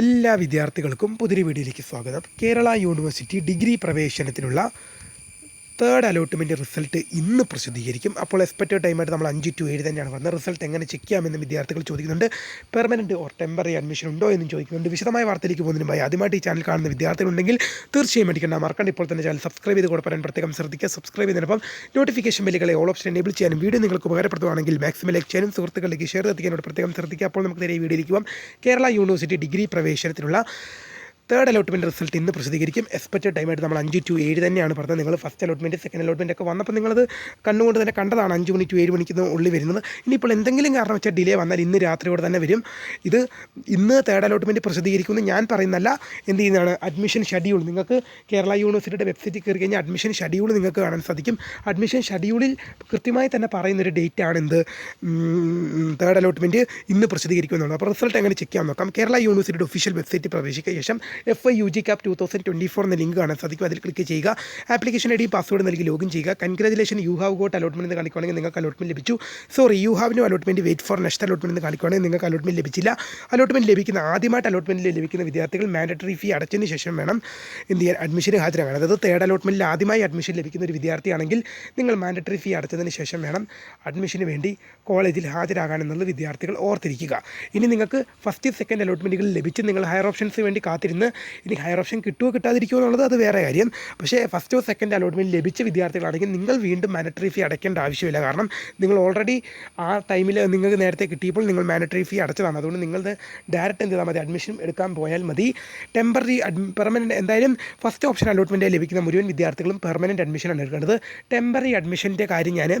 എല്ലാ വിദ്യാർത്ഥികൾക്കും പുതിരി വീഡിയോയിലേക്ക് സ്വാഗതം. കേരള യൂണിവേഴ്സിറ്റി ഡിഗ്രി പ്രവേശനത്തിനുള്ള തേർഡ് അലോട്ട്മെന്റ് റിസൾട്ട് ഇന്ന് പ്രസിദ്ധീകരിക്കും. അപ്പോൾ എക്സ്പെക്റ്റഡ് ടൈമായിട്ട് നമ്മൾ അഞ്ച് ടു ഏഴ് തന്നെയാണ് പറഞ്ഞത് റിസൾട്ട് എങ്ങനെ ചെക്ക് ചെയ്യാമെന്ന് വിദ്യാർത്ഥികൾ ചോദിക്കുന്നുണ്ട്. പെർമനന്റ് ഓർ ടെമ്പററി അഡ്മിഷൻ ഉണ്ടോ എന്നും ചോദിക്കുന്നുണ്ട്. വിശദമായ വാർത്തയിലേക്ക് പോകുന്നതിന് മുമ്പായി ആദ്യമായിട്ട് ഈ ചാനൽ കാണുന്ന വിദ്യാർത്ഥികളുണ്ടെങ്കിൽ തീർച്ചയായും മേടിക്കേണ്ട. മറക്കണ്ട. ഇപ്പോൾ തന്നെ ചാനൽ സബ്സ്ക്രൈബ് ചെയ്ത് കൂടെ പറയാൻ പ്രത്യേകം ശ്രദ്ധിക്കുക. സബ്സ്ക്രൈബ് ചെയ്തതിനൊപ്പം നോട്ടിഫിക്കേഷൻ ബില്ലുകളെ ഓൾ ഓപ്ഷൻ എനേബിൾ ചെയ്യാനും വീഡിയോ നിങ്ങൾക്ക് ഉപകാരപ്പെടുത്തുവാണെങ്കിൽ മാക്സിമം ലൈക്ക് ചെയ്യാനും സുഹൃത്തുക്കളിലേക്ക് ഷെയർ എത്തിക്കാനോട് പ്രത്യേകം ശ്രദ്ധിക്കുക. അപ്പോൾ നമുക്ക് നേരെ വീഡിയോയിലേക്ക് പോകാം. കേരള യൂണിവേഴ്സിറ്റി ഡിഗ്രി പ്രവേശനത്തിനുള്ള തേർഡ് അലോട്ട്മെന്റ് റിസൾട്ട് ഇന്ന് പ്രസിദ്ധീകരിക്കും. എക്സ്പെക്റ്റഡ് ടൈമായിട്ട് നമ്മൾ അഞ്ച് ടു ഏഴ് തന്നെയാണ് പറഞ്ഞത്. നിങ്ങൾ ഫസ്റ്റ് അലോട്ട്മെന്റ് സെക്കൻഡ് അലോട്ട്മെന്റ് ഒക്കെ വന്നപ്പോൾ നിങ്ങളത് കണ്ണുകൊണ്ട് തന്നെ കണ്ടതാണ്. അഞ്ച് മണി ടു ഏഴ് മണിക്ക് ഉള്ളിൽ വരുന്നത്. ഇനിയിപ്പോൾ എന്തെങ്കിലും കാരണം വെച്ചാൽ ഡിലേ വന്നാൽ ഇന്ന് രാത്രിയോടെ തന്നെ വരും. ഇത് ഇന്ന് തേർഡ് അലോട്ട്മെന്റ് പ്രസിദ്ധീകരിക്കുമെന്ന് ഞാൻ പറയുന്നല്ല എന്ത് ചെയ്യുന്നതാണ്? അഡ്മിഷൻ ഷെഡ്യൂൾ നിങ്ങൾക്ക് കേരള യൂണിവേഴ്സിറ്റിയുടെ വെബ്സൈറ്റിൽ കയറി കഴിഞ്ഞാൽ അഡ്മിഷൻ ഷെഡ്യൂൾ നിങ്ങൾക്ക് കാണാൻ സാധിക്കും. അഡ്മിഷൻ ഷെഡ്യൂളിൽ കൃത്യമായി തന്നെ പറയുന്നൊരു ഡേറ്റ് ആണ് എന്ത്? തേർഡ് അലോട്ട്മെന്റ് ഇന്ന് പ്രസിദ്ധീകരിക്കുമെന്നുള്ളത്. അപ്പോൾ റിസൾട്ട് എങ്ങനെ ചെക്ക് ചെയ്യാൻ നോക്കാം? കേരള യൂണിവേഴ്സിറ്റിയുടെ ഒഫീഷ്യൽ വെബ്സൈറ്റിൽ പ്രവേശിക്കുക ശേഷം F I U G CAP two thousand twenty four എന്ന ലിങ്ക് കാണാൻ സാധിക്കും. അതിൽ ക്ലിക്ക് ചെയ്യുക. ആപ്ലിക്കേഷൻ ഐ ഡി പാസ്വേഡ് നൽകി ലോഗിൻ ചെയ്യുക. Congratulation you have got allotment എന്ന് കാണിക്കുകയാണെങ്കിൽ നിങ്ങൾക്ക് അലോട്ട്മെന്റ് ലഭിച്ചു. Sorry you have no allotment wait for next allotment എന്ന് കാണിക്കുകയാണെങ്കിൽ നിങ്ങൾക്ക് അലോട്ട്മെന്റ് ലഭിച്ചില്ല. അലോട്ട്മെന്റ് ലഭിക്കുന്ന ആദ്യമായിട്ട് അലോട്ട്മെന്റ് ലഭിക്കുന്ന വിദ്യാർത്ഥികൾ മാൻഡറ്ററി ഫീ അടച്ചതിന് ശേഷം വേണം ചെയ്യാൻ അഡ്മിഷന് ഹാജരാകാൻ. അതായത് തേർഡ് അലോട്ട്മെന്റിൽ ആദ്യമായി അഡ്മിഷൻ ലഭിക്കുന്ന ഒരു വിദ്യാർത്ഥിയാണെങ്കിൽ നിങ്ങൾ മാൻഡറ്ററി ഫീ അടച്ചതിന് ശേഷം വേണം അഡ്മിഷന് വേണ്ടി കോളേജിൽ ഹാജരാകാൻ എന്നുള്ള വിദ്യാർത്ഥികൾ ഓർത്തിരിക്കുക. ഇനി നിങ്ങൾക്ക് ഫസ്റ്റ് സെക്കൻഡ് അലോട്ട്മെന്റുകൾ ലഭിച്ച് നിങ്ങൾ ഹയർ ഓപ്ഷൻസ് വേണ്ടി കാത്തിരുന്ന് ഇനി ഹയർ ഓപ്ഷൻ കിട്ടുമോ കിട്ടാതിരിക്കുമോ എന്നുള്ളത് അത് വേറെ കാര്യം. പക്ഷേ ഫസ്റ്റോ സെക്കൻഡ് അലോട്ട്മെന്റ് ലഭിച്ച വിദ്യാർത്ഥികളാണെങ്കിൽ നിങ്ങൾ വീണ്ടും മാനറ്ററി ഫീ അടയ്ക്കേണ്ട ആവശ്യമില്ല. കാരണം നിങ്ങൾ ഓൾറെഡി ആ ടൈമിൽ നിങ്ങൾക്ക് നേരത്തെ കിട്ടിയപ്പോൾ നിങ്ങൾ മാനറ്ററി ഫീ അടച്ചതാണ്. അതുകൊണ്ട് നിങ്ങൾ ഡയറക്റ്റ് എന്ത് ചെയ്താൽ മതി? അഡ്മിഷൻ എടുക്കാൻ പോയാൽ മതി. ടെമ്പററി പെർമനന്റ് എന്തായാലും ഫസ്റ്റ് ഓപ്ഷൻ അലോട്ട്മെന്റ് ലഭിക്കുന്ന മുഴുവൻ വിദ്യാർത്ഥികളും പെർമനന്റ് അഡ്മിഷനാണ് എടുക്കേണ്ടത്. ടെമ്പററി അഡ്മിഷന്റെ കാര്യം ഞാൻ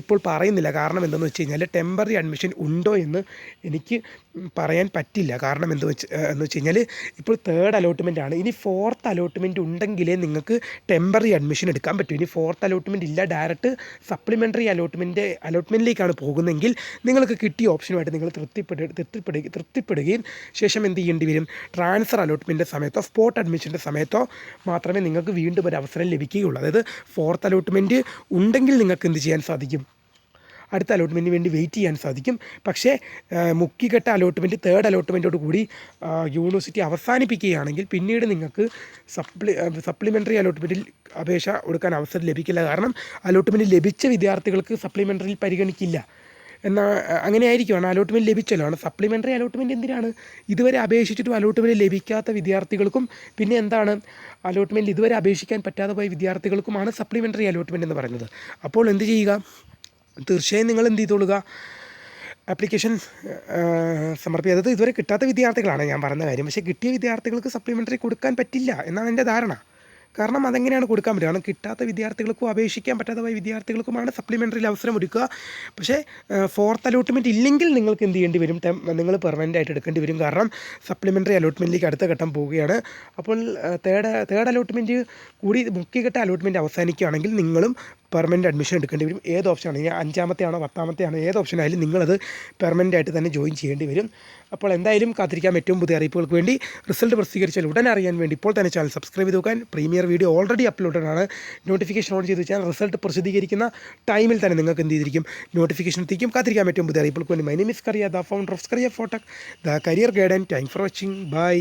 ഇപ്പോൾ പറയുന്നില്ല. കാരണം എന്തെന്ന് വെച്ച് കഴിഞ്ഞാൽ ടെമ്പററി അഡ്മിഷൻ ഉണ്ടോ എന്ന് എനിക്ക് പറയാൻ പറ്റില്ല. കാരണം എന്ത് വെച്ച് എന്ന് വെച്ച് കഴിഞ്ഞാൽ ഇപ്പോൾ തേർഡ് അലോട്ട്മെന്റ് ആണ്. ഇനി ഫോർത്ത് അലോട്ട്മെന്റ് ഉണ്ടെങ്കിലേ നിങ്ങൾക്ക് ടെമ്പററി അഡ്മിഷൻ എടുക്കാൻ പറ്റൂ. ഇനി ഫോർത്ത് അലോട്ട്മെന്റ് ഇല്ല ഡയറക്റ്റ് സപ്ലിമെന്ററി അലോട്ട്മെന്റ് അലോട്ട്മെന്റിലേക്കാണ് പോകുന്നതെങ്കിൽ നിങ്ങൾക്ക് കിട്ടിയ ഓപ്ഷനുമായിട്ട് നിങ്ങൾ തൃപ്തിപ്പെടുക തൃപ്തിപ്പെടുക തൃപ്തിപ്പെടുകയും ശേഷം എന്ത് ചെയ്യേണ്ടി വരും? ട്രാൻസ്ഫർ അലോട്ട്മെന്റിന്റെ സമയത്തോ സ്പോട്ട് അഡ്മിഷന്റെ സമയത്തോ മാത്രമേ നിങ്ങൾക്ക് വീണ്ടും ഒരു അവസരം ലഭിക്കുകയുള്ളൂ. അതായത് ഫോർത്ത് അലോട്ട്മെന്റ് ഉണ്ടെങ്കിൽ നിങ്ങൾക്ക് എന്ത് ചെയ്യാൻ സാധിക്കും? അടുത്ത അലോട്ട്മെന്റിന് വേണ്ടി വെയിറ്റ് ചെയ്യാൻ സാധിക്കും. പക്ഷേ മുക്കിക്കെട്ട അലോട്ട്മെന്റ് തേർഡ് അലോട്ട്മെന്റോട് കൂടി യൂണിവേഴ്സിറ്റി അവസാനിപ്പിക്കുകയാണെങ്കിൽ പിന്നീട് നിങ്ങൾക്ക് സപ്ലി സപ്ലിമെന്ററി അലോട്ട്മെന്റിൽ അപേക്ഷ കൊടുക്കാൻ അവസരം ലഭിക്കില്ല. കാരണം അലോട്ട്മെന്റ് ലഭിച്ച വിദ്യാർത്ഥികൾക്ക് സപ്ലിമെന്ററിയിൽ പരിഗണിക്കില്ല. എന്നാൽ അങ്ങനെ ആയിരിക്കുവാണ് അലോട്ട്മെന്റ് ലഭിച്ചല്ലോ. ആണ് സപ്ലിമെന്ററി അലോട്ട്മെന്റ് എന്തിനാണ്? ഇതുവരെ അപേക്ഷിച്ചിട്ടും അലോട്ട്മെന്റ് ലഭിക്കാത്ത വിദ്യാർത്ഥികൾക്കും പിന്നെ എന്താണ്? അലോട്ട്മെന്റ് ഇതുവരെ അപേക്ഷിക്കാൻ പറ്റാതെ പോയ വിദ്യാർത്ഥികൾക്കുമാണ് സപ്ലിമെന്ററി അലോട്ട്മെന്റ് എന്ന് പറയുന്നത്. അപ്പോൾ എന്ത് ചെയ്യുക? തീർച്ചയായും നിങ്ങൾ എന്ത് ചെയ്തോളുക ആപ്ലിക്കേഷൻ സമർപ്പിച്ചത് ഇതുവരെ കിട്ടാത്ത വിദ്യാർത്ഥികളാണ് ഞാൻ പറഞ്ഞ കാര്യം. പക്ഷേ കിട്ടിയ വിദ്യാർത്ഥികൾക്ക് സപ്ലിമെന്ററി കൊടുക്കാൻ പറ്റില്ല എന്നാണ് എന്റെ ധാരണ. കാരണം അതെങ്ങനെയാണ് കൊടുക്കാൻ പറ്റുക? കാരണം കിട്ടാത്ത വിദ്യാർത്ഥികൾക്കും അപേക്ഷിക്കാൻ പറ്റാത്ത വിദ്യാർത്ഥികൾക്കുമാണ് സപ്ലിമെന്ററിയിൽ അവസരം ഒരുക്കുക. പക്ഷേ ഫോർത്ത് അലോട്ട്മെന്റ് ഇല്ലെങ്കിൽ നിങ്ങൾക്ക് എന്ത് ചെയ്യേണ്ടി വരും? നിങ്ങൾ പെർമനന്റ് ആയിട്ട് എടുക്കേണ്ടി വരും. കാരണം സപ്ലിമെന്ററി അലോട്ട്മെന്റിലേക്ക് അടുത്ത ഘട്ടം പോവുകയാണ്. അപ്പോൾ തേർഡ് തേർഡ് അലോട്ട്മെന്റ് കൂടി മുഖ്യഘട്ട അലോട്ട്മെന്റ് അവസാനിക്കുകയാണെങ്കിൽ നിങ്ങളും പെർമനന്റ് അഡ്മിഷൻ എടുക്കേണ്ടി വരും. ഏത് ഓപ്ഷനാണ് ഇനി അഞ്ചാമത്തെ ആണോ പത്താമത്തെ ആണോ ഏത് ഓപ്ഷൻ ആയാലും നിങ്ങളത് പെർമനന്റ് ആയിട്ട് തന്നെ ജോയിൻ ചെയ്യേണ്ടി വരും. അപ്പോൾ എന്തായാലും കാത്തിരിക്കാം ഏറ്റവും പുതിയ അറിയിപ്പുകൾക്ക് വേണ്ടി. റിസൾട്ട് പ്രസിദ്ധീകരിച്ചാൽ ഉടൻ അറിയാൻ വേണ്ടി ഇപ്പോൾ തന്നെ ചാനൽ സബ്സ്ക്രൈബ് ചെയ്ത് നോക്കാൻ പ്രീമിയർ വീഡിയോ ഓൾറെഡി അപ്ലോഡഡ് ആണ്. നോട്ടിഫിക്കേഷൻ ഓൺ ചെയ്ത് വെച്ചാൽ റിസൾട്ട് പ്രസിദ്ധീകരിക്കുന്ന ടൈമിൽ തന്നെ നിങ്ങൾക്ക് എന്ത് ചെയ്തിരിക്കും? നോട്ടിഫിക്കേഷൻ എത്തിക്കും. കാത്തിരിക്കാൻ ഏറ്റവും പുതിയ അറിയിപ്പുകൾക്ക് വേണ്ടി. My name is Kariya the founder of Kariya Photech the career guide and thank for watching bye